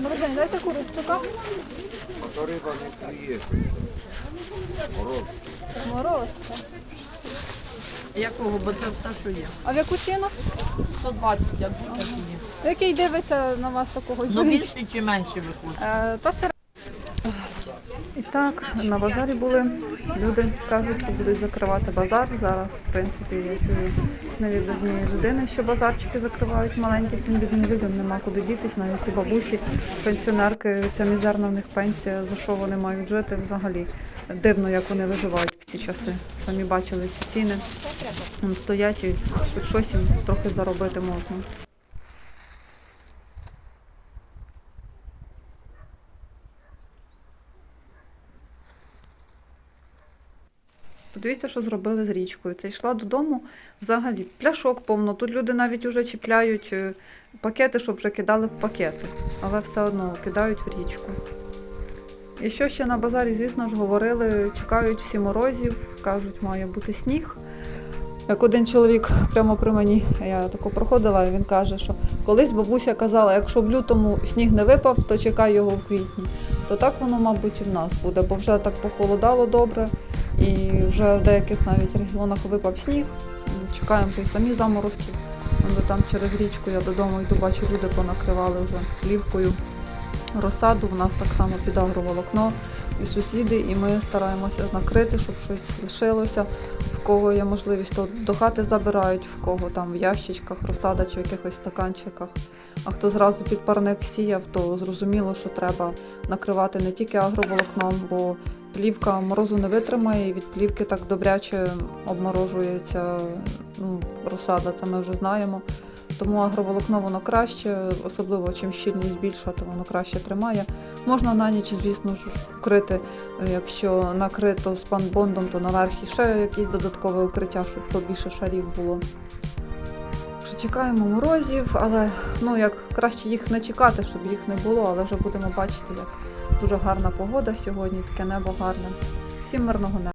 Морозин, дайте курочка. То риба не клює. Мороз. Морозка. Якого? Бо це все, що є. А в яку ціну? 120, як є. Який дивиться на вас такого? Ну більше чи менше виходить? Е, Та сер... І так, на базарі були. Люди кажуть, що будуть закривати базар. Зараз, в принципі, я чую не від однієї людини, що базарчики закривають маленькі. Цим бідним людям нема куди дітись. Навіть ці бабусі, пенсіонерки, ця мізерна в них пенсія, за що вони мають жити взагалі. Дивно, як вони виживають в ці часи. Самі бачили ці ціни. Стоять і хоч щось їм трохи заробити можна. Подивіться, що зробили з річкою. Це йшла додому взагалі пляшок повно. Тут люди навіть вже чіпляють е, пакети, щоб вже кидали в пакети, але все одно кидають в річку. І що ще на базарі, звісно ж, говорили, чекають всі морозів, кажуть, має бути сніг. Як один чоловік прямо при мені, я тако проходила, і він каже, що колись бабуся казала, якщо в лютому сніг не випав, то чекай його в квітні. То так воно, мабуть, і в нас буде, бо вже так похолодало добре, і вже в деяких навіть регіонах випав сніг. Чекаємо і самі заморозки. Вон там через річку я додому йду, бачу, люди понакривали вже плівкою розсаду. У нас так само під агроволокно і сусіди, і ми стараємося накрити, щоб щось лишилося. В кого є можливість, то до хати забирають, в кого там в ящичках, розсада чи в якихось стаканчиках. А хто зразу під парник сіяв, то зрозуміло, що треба накривати не тільки агроволокном, бо плівка морозу не витримає, і від плівки так добряче обморожується ну, розсада, це ми вже знаємо. Тому агроволокно воно краще, особливо чим щільність більша, то воно краще тримає. Можна на ніч, звісно ж, вкрити, е, якщо накрито спанбондом, то наверх ще якесь додаткове укриття, щоб побільше шарів було. Що Чекаємо морозів, але ну як краще їх не чекати, щоб їх не було, але вже будемо бачити, як дуже гарна погода сьогодні, таке небо гарне. Всім мирного неба.